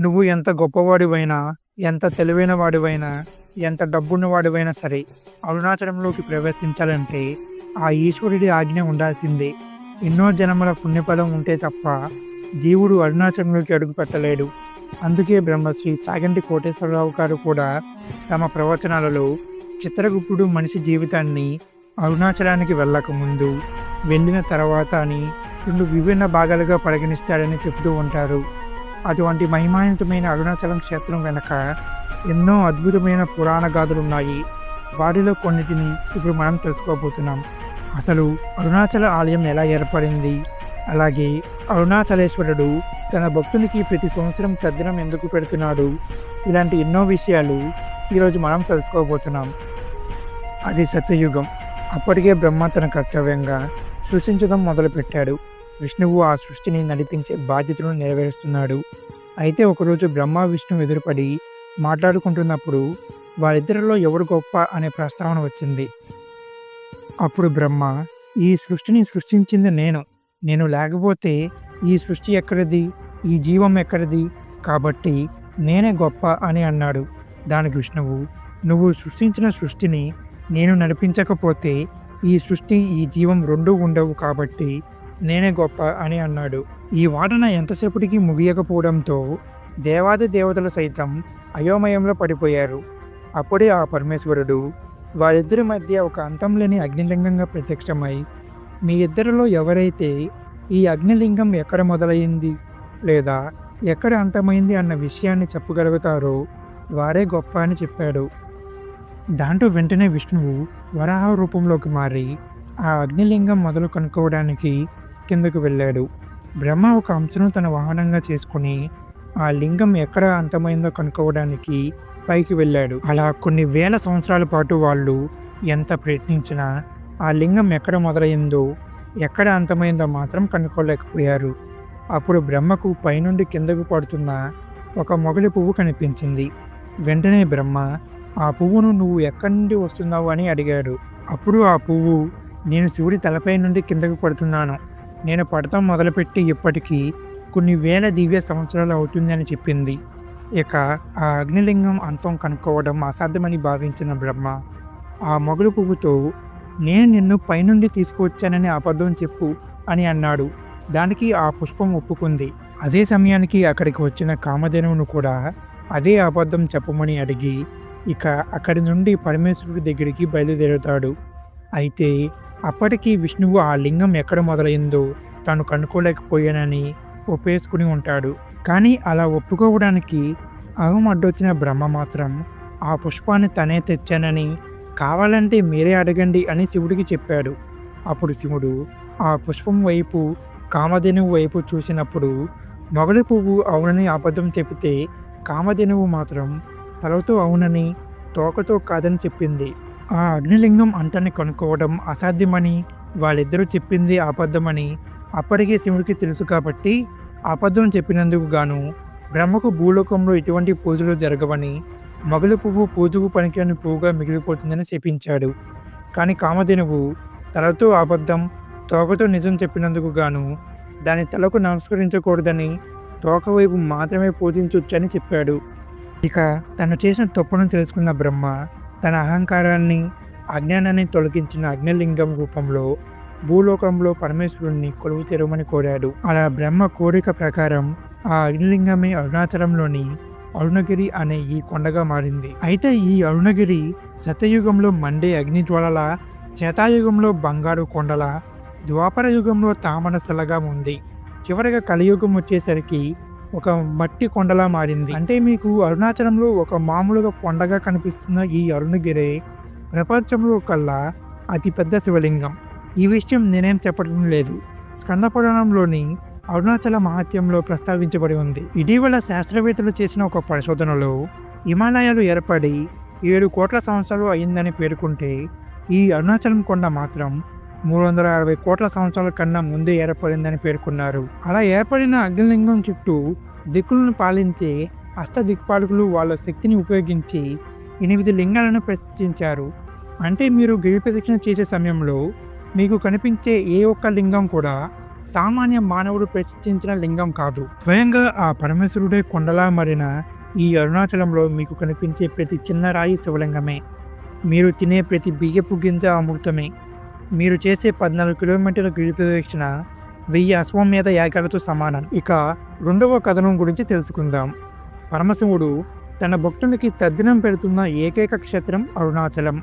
నువ్వు ఎంత గొప్పవాడివైనా ఎంత తెలివైన వాడివైనా ఎంత డబ్బున్న వాడివైనా సరే అరుణాచలంలోకి ప్రవేశించాలంటే ఆ ఈశ్వరుడి ఆజ్ఞ ఉండాల్సిందే. ఎన్నో జన్మల పుణ్యఫలం ఉంటే తప్ప జీవుడు అరుణాచలంలోకి అడుగు పెట్టలేడు. అందుకే బ్రహ్మశ్రీ చాగంటి కోటేశ్వరరావు గారు కూడా తమ ప్రవచనాలలో చిత్రగుప్తుడు మనిషి జీవితాన్ని అరుణాచలానికి వెళ్ళకముందు వెళ్ళిన తర్వాత అని రెండు విభిన్న భాగాలుగా పరిగణిస్తాడని చెబుతూ ఉంటారు. అటువంటి మహిమాన్వితమైన అరుణాచలం క్షేత్రం వెనక ఎన్నో అద్భుతమైన పురాణ గాథలు ఉన్నాయి. వాటిలో కొన్నిటిని ఇప్పుడు మనం తెలుసుకోబోతున్నాం. అసలు అరుణాచల ఆలయం ఎలా ఏర్పడింది? అలాగే అరుణాచలేశ్వరుడు తన భక్తునికి ప్రతి సంవత్సరం తద్దినం ఎందుకు పెడుతున్నాడు? ఇలాంటి ఎన్నో విషయాలు ఈరోజు మనం తెలుసుకోబోతున్నాం. అది సత్యయుగం. అప్పటికే బ్రహ్మ తన కర్తవ్యంగా సృష్టించడం మొదలుపెట్టాడు. విష్ణువు ఆ సృష్టిని నడిపించే బాధ్యతను నెరవేరుస్తున్నాడు. అయితే ఒకరోజు బ్రహ్మ విష్ణు ఎదురుపడి మాట్లాడుకుంటున్నప్పుడు వారిద్దరిలో ఎవరు గొప్ప అనే ప్రస్తావన వచ్చింది. అప్పుడు బ్రహ్మ ఈ సృష్టిని సృష్టించింది నేను. నేను లేకపోతే ఈ సృష్టి ఎక్కడిది? ఈ జీవం ఎక్కడిది? కాబట్టి నేనే గొప్ప అని అన్నాడు. దానికి విష్ణువు నువ్వు సృష్టించిన సృష్టిని నేను నడిపించకపోతే ఈ సృష్టి ఈ జీవం రెండూ ఉండవు కాబట్టి నేనే గొప్ప అని అన్నాడు. ఈ వాదన ఎంతసేపటికి ముగియకపోవడంతో దేవాది దేవతలు సైతం అయోమయంలో పడిపోయారు. అప్పుడే ఆ పరమేశ్వరుడు వారిద్దరి మధ్య ఒక అంతం లేని అగ్నిలింగంగా ప్రత్యక్షమై మీ ఇద్దరిలో ఎవరైతే ఈ అగ్నిలింగం ఎక్కడ మొదలైంది? లేదా ఎక్కడ అంతమైంది? అన్న విషయాన్ని చెప్పగలుగుతారో వారే గొప్ప అని చెప్పాడు. దాంట్లో వెంటనే విష్ణువు వరాహ రూపంలోకి మారి ఆ అగ్నిలింగం మొదలు కనుక్కోవడానికి కిందకు వెళ్ళాడు. బ్రహ్మ ఒక అంశను తన వాహనంగా చేసుకుని ఆ లింగం ఎక్కడ అంతమైందో కనుక్కోవడానికి పైకి వెళ్ళాడు. అలా కొన్ని వేల సంవత్సరాల పాటు వాళ్ళు ఎంత ప్రయత్నించినా ఆ లింగం ఎక్కడ మొదలైందో ఎక్కడ అంతమైందో మాత్రం కనుక్కోలేకపోయారు. అప్పుడు బ్రహ్మకు పైనుండి కిందకు పడుతున్న ఒక మొగలి పువ్వు కనిపించింది. వెంటనే బ్రహ్మ ఆ పువ్వును నువ్వు ఎక్కడి నుండి వస్తున్నావు? అని అడిగాడు. అప్పుడు ఆ పువ్వు నేను శివుడి తలపై నుండి కిందకు పడుతున్నాను. నేను పడతాం మొదలుపెట్టి ఇప్పటికీ కొన్ని వేల దివ్య సంవత్సరాలు అవుతుందని చెప్పింది. ఇక ఆ అగ్నిలింగం అంతం కనుక్కోవడం అసాధ్యమని భావించిన బ్రహ్మ ఆ మొగలు పువ్వుతో నేను నిన్ను పైనుండి తీసుకువచ్చానని అబద్ధం చెప్పు అని అన్నాడు. దానికి ఆ పుష్పం ఒప్పుకుంది. అదే సమయానికి అక్కడికి వచ్చిన కామధేనువును కూడా అదే అబద్ధం చెప్పమని అడిగి ఇక అక్కడి నుండి పరమేశ్వరుడి దగ్గరికి బయలుదేరుతాడు. అయితే అప్పటికీ విష్ణువు ఆ లింగం ఎక్కడ మొదలైందో తాను కనుక్కోలేకపోయానని ఒప్పేసుకుని ఉంటాడు. కానీ అలా ఒప్పుకోవడానికి అహం అడ్డొచ్చిన బ్రహ్మ మాత్రం ఆ పుష్పాన్ని తనే తెచ్చానని కావాలంటే మీరే అడగండి అని శివుడికి చెప్పాడు. అప్పుడు శివుడు ఆ పుష్పం వైపు కామధేనువు వైపు చూసినప్పుడు మొగలి పువ్వు అవునని అబద్ధం చెబితే కామధేనువు మాత్రం తలతో అవునని తోకతో కాదని చెప్పింది. ఆ అగ్నిలింగం అంతని కనుక్కోవడం అసాధ్యమని వాళ్ళిద్దరూ చెప్పింది అబద్ధమని అప్పటికే శివుడికి తెలుసు కాబట్టి అబద్ధం చెప్పినందుకు గాను బ్రహ్మకు భూలోకంలో ఎటువంటి పూజలు జరగవని మొగలు పువ్వు పూజకు పనికిరాని పువ్వుగా మిగిలిపోతుందని శపించాడు. కానీ కామధేనువు తలతో అబద్ధం తోకతో నిజం చెప్పినందుకు గాను దాని తలకు నమస్కరించకూడదని తోక వైపు మాత్రమే పూజించొచ్చని చెప్పాడు. ఇక తను చేసిన తప్పును తెలుసుకున్న బ్రహ్మ తన అహంకారాన్ని అజ్ఞానాన్ని తొలగించిన అగ్నిలింగం రూపంలో భూలోకంలో పరమేశ్వరుణ్ణి కొలువు తెరవమని కోరాడు. అలా బ్రహ్మ కోరిక ప్రకారం ఆ అగ్నిలింగమే అరుణాచలంలోని అరుణగిరి అనే ఈ కొండగా మారింది. అయితే ఈ అరుణగిరి శతయుగంలో మండే అగ్ని జ్వాలల త్రేతాయుగంలో బంగారు కొండల ద్వాపర యుగంలో తామరసలగా ఉంది. చివరిగా కలియుగం వచ్చేసరికి ఒక మట్టి కొండలా మారింది. అంటే మీకు అరుణాచలంలో ఒక మామూలుగా కొండగా కనిపిస్తున్న ఈ అరుణగిరి ప్రపంచంలో కల్లా అతిపెద్ద శివలింగం. ఈ విషయం నేనేం చెప్పడం లేదు. స్కంద పురాణంలోని అరుణాచల మహత్యంలో ప్రస్తావించబడి ఉంది. ఇటీవల శాస్త్రవేత్తలు చేసిన ఒక పరిశోధనలో హిమాలయాలు ఏర్పడి ఏడు కోట్ల సంవత్సరాలు అయిందని పేర్కొంటే ఈ అరుణాచలం కొండ మాత్రం మూడు వందల అరవై కోట్ల సంవత్సరాల కన్నా ముందే ఏర్పడిందని పేర్కొన్నారు. అలా ఏర్పడిన అగ్నిలింగం చుట్టూ దిక్కులను పాలించే అష్ట దిక్పాలకులు వాళ్ళ శక్తిని ఉపయోగించి ఎనిమిది లింగాలను ప్రతిష్ఠించారు. అంటే మీరు గిరి ప్రదక్షిణ చేసే సమయంలో మీకు కనిపించే ఏ ఒక్క లింగం కూడా సామాన్య మానవుడు ప్రతిష్ఠించిన లింగం కాదు. స్వయంగా ఆ పరమేశ్వరుడే కొండలా మారిన ఈ అరుణాచలంలో మీకు కనిపించే ప్రతి చిన్న రాయి శివలింగమే. మీరు తినే ప్రతి బియ్యపు గింజ అమృతమే. మీరు చేసే పద్నాలుగు కిలోమీటర్ల గిరి ప్రదక్షిణ వెయ్యి అశ్వమేధ యాగాలతో సమానం. ఇక రెండవ కథనం గురించి తెలుసుకుందాం. పరమశివుడు తన భక్తునికి తద్దినం పెడుతున్న ఏకైక క్షేత్రం అరుణాచలం.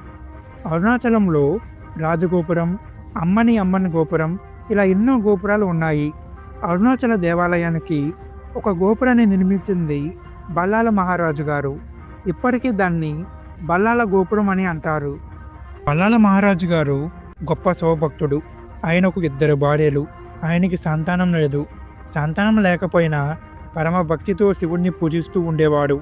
అరుణాచలంలో రాజగోపురం అమ్మని అమ్మని గోపురం ఇలా ఎన్నో గోపురాలు ఉన్నాయి. అరుణాచల దేవాలయానికి ఒక గోపురాన్ని నిర్మించింది బల్లాల మహారాజు గారు. ఇప్పటికీ దాన్ని బల్లాల గోపురం అని అంటారు. బల్లాల మహారాజు గారు గొప్ప శివభక్తుడు. ఆయనకు ఇద్దరు భార్యలు. ఆయనకి సంతానం లేదు. సంతానం లేకపోయినా పరమ భక్తితో శివుణ్ణి పూజిస్తూ ఉండేవాడు.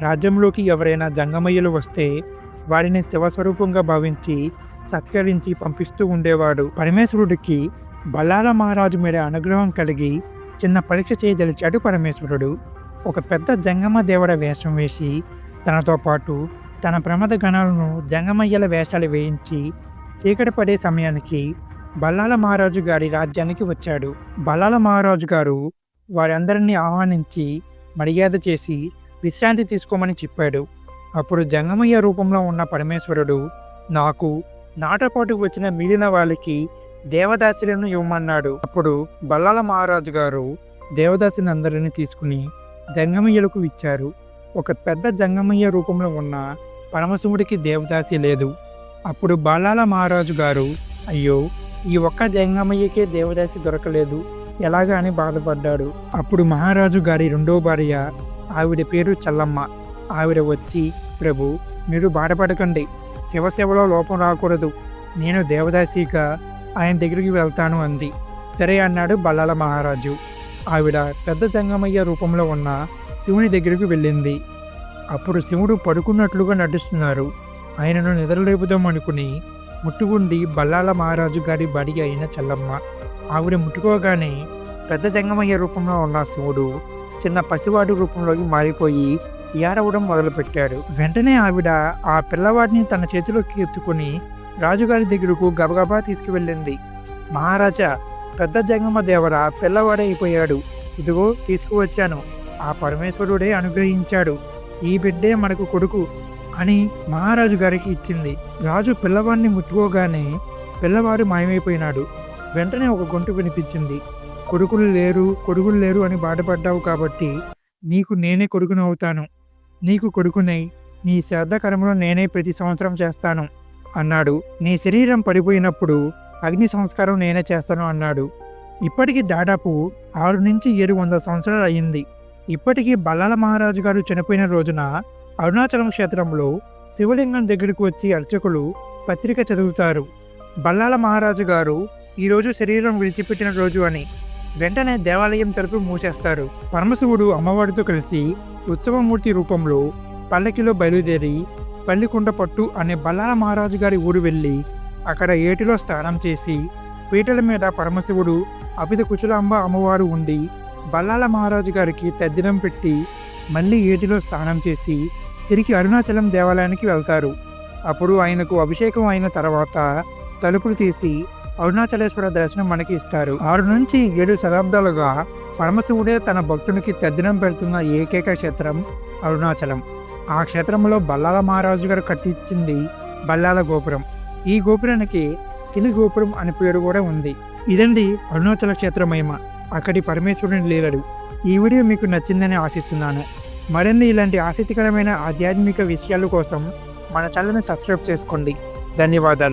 రాజ్యంలోకి ఎవరైనా జంగమయ్యలు వస్తే వారిని శివస్వరూపంగా భావించి సత్కరించి పంపిస్తూ ఉండేవాడు. పరమేశ్వరుడికి బల్లాల మహారాజు మీద అనుగ్రహం కలిగి చిన్న పరీక్ష చేయదలిచాడు పరమేశ్వరుడు. ఒక పెద్ద జంగమ దేవుడ వేషం వేసి తనతో పాటు తన ప్రమద గణాలను జంగమయ్యల వేషాలు వేయించి చీకటి పడే సమయానికి బల్లాల మహారాజు గారి రాజ్యానికి వచ్చాడు. బల్లాల మహారాజు గారు వారందరినీ ఆహ్వానించి మర్యాద చేసి విశ్రాంతి తీసుకోమని చెప్పాడు. అప్పుడు జంగమయ్య రూపంలో ఉన్న పరమేశ్వరుడు నాకు నాటపాటు వచ్చిన మిగిలిన వాళ్ళకి దేవదాసులను ఇవ్వమన్నాడు. అప్పుడు బల్లాల మహారాజు గారు దేవదాసులందరినీ తీసుకుని జంగమయ్యలకు ఇచ్చారు ఒక పెద్ద జంగమయ్య రూపంలో ఉన్న పరమశివుడికి దేవదాసి లేదు. అప్పుడు బాలాల మహారాజు గారు అయ్యో ఈ ఒక్క జంగమయ్యకే దేవదాసి దొరకలేదు. ఎలాగా అని బాధపడ్డాడు. అప్పుడు మహారాజు గారి రెండో భార్య ఆవిడ పేరు చల్లమ్మ. ఆవిడ వచ్చి ప్రభు మీరు బాధపడకండి. శివసేవలో లోపం రాకూడదు. నేను దేవదాసిగా ఆయన దగ్గరికి వెళ్తాను అంది. సరే అన్నాడు బల్లాల మహారాజు. ఆవిడ పెద్ద జంగమయ్య రూపంలో ఉన్న శివుని దగ్గరికి వెళ్ళింది. అప్పుడు శివుడు పడుకున్నట్లుగా నటిస్తున్నారు. ఆయనను నిద్రలేపుదాం అనుకుని ముట్టుకుండి బల్లాల మహారాజు గారి బడి అయిన చల్లమ్మ. ఆవిడ ముట్టుకోగానే పెద్ద జంగమయ్య రూపంలో ఉన్న శివుడు చిన్న పసివాడి రూపంలోకి మారిపోయి ఏడవడం మొదలుపెట్టాడు. వెంటనే ఆవిడ ఆ పిల్లవాడిని తన చేతిలోకి ఎత్తుకుని రాజుగారి దగ్గరకు గబగబా తీసుకువెళ్ళింది. మహారాజా పెద్ద జంగమ దేవర పిల్లవాడైపోయాడు. ఇదిగో తీసుకువచ్చాను. ఆ పరమేశ్వరుడే అనుగ్రహించాడు. ఈ బిడ్డే మనకు కొడుకు. అని మహారాజు గారికి ఇచ్చింది. రాజు పిల్లవాడిని ముట్టుకోగానే పిల్లవాడు మాయమైపోయినాడు. వెంటనే ఒక గొంతు వినిపించింది. కొడుకులు లేరు కొడుకులు లేరు అని బాధపడ్డావు కాబట్టి నీకు నేనే కొడుకును అవుతాను. నీకు కొడుకునై నీ శ్రద్ధ కర్మలో నేనే ప్రతి సంవత్సరం చేస్తాను అన్నాడు. నీ శరీరం పడిపోయినప్పుడు అగ్ని సంస్కారం నేనే చేస్తాను అన్నాడు. ఇప్పటికి దాదాపు ఆరు నుంచి ఏడు వందల సంవత్సరాలు అయ్యింది ఇప్పటికీ బల్లాల మహారాజు గారు చనిపోయిన రోజున అరుణాచలం క్షేత్రంలో శివలింగం దగ్గరకు వచ్చి అర్చకులు పత్రిక చదువుతారు. బల్లాల మహారాజు గారు ఈరోజు శరీరం విడిచిపెట్టిన రోజు అని వెంటనే దేవాలయం తలుపు మూసేస్తారు. పరమశివుడు అమ్మవారితో కలిసి ఉత్సవమూర్తి రూపంలో పల్లకిలో బయలుదేరి పల్లికుండ పట్టు అనే బల్లాల మహారాజు గారి ఊరు వెళ్ళి అక్కడ ఏటిలో స్నానం చేసి పీటల మీద పరమశివుడు అపిత కుచులాంబ అమ్మవారు ఉండి బల్లాల మహారాజు గారికి తద్దినం పెట్టి మళ్ళీ ఏటిలో స్నానం చేసి తిరిగి అరుణాచలం దేవాలయానికి వెళ్తారు. అప్పుడు ఆయనకు అభిషేకం అయిన తర్వాత తలుపులు తీసి అరుణాచలేశ్వర దర్శనం మనకి ఇస్తారు. ఆరు నుంచి ఏడు శతాబ్దాలుగా పరమశివుడే తన భక్తునికి తద్దినం పెడుతున్న ఏకైక క్షేత్రం అరుణాచలం. ఆ క్షేత్రంలో బల్లాల మహారాజు గారు కట్టించింది బల్లాల గోపురం. ఈ గోపురానికి కిలి గోపురం అనే పేరు కూడా ఉంది. ఇదండి అరుణాచల క్షేత్రమేమ అక్కడి పరమేశ్వరుని లీలలు. ఈ వీడియో మీకు నచ్చిందని ఆశిస్తున్నాను. మరిన్ని ఇలాంటి ఆసక్తికరమైన ఆధ్యాత్మిక విషయాల కోసం మన ఛానల్ని సబ్స్క్రైబ్ చేసుకోండి. ధన్యవాదాలు.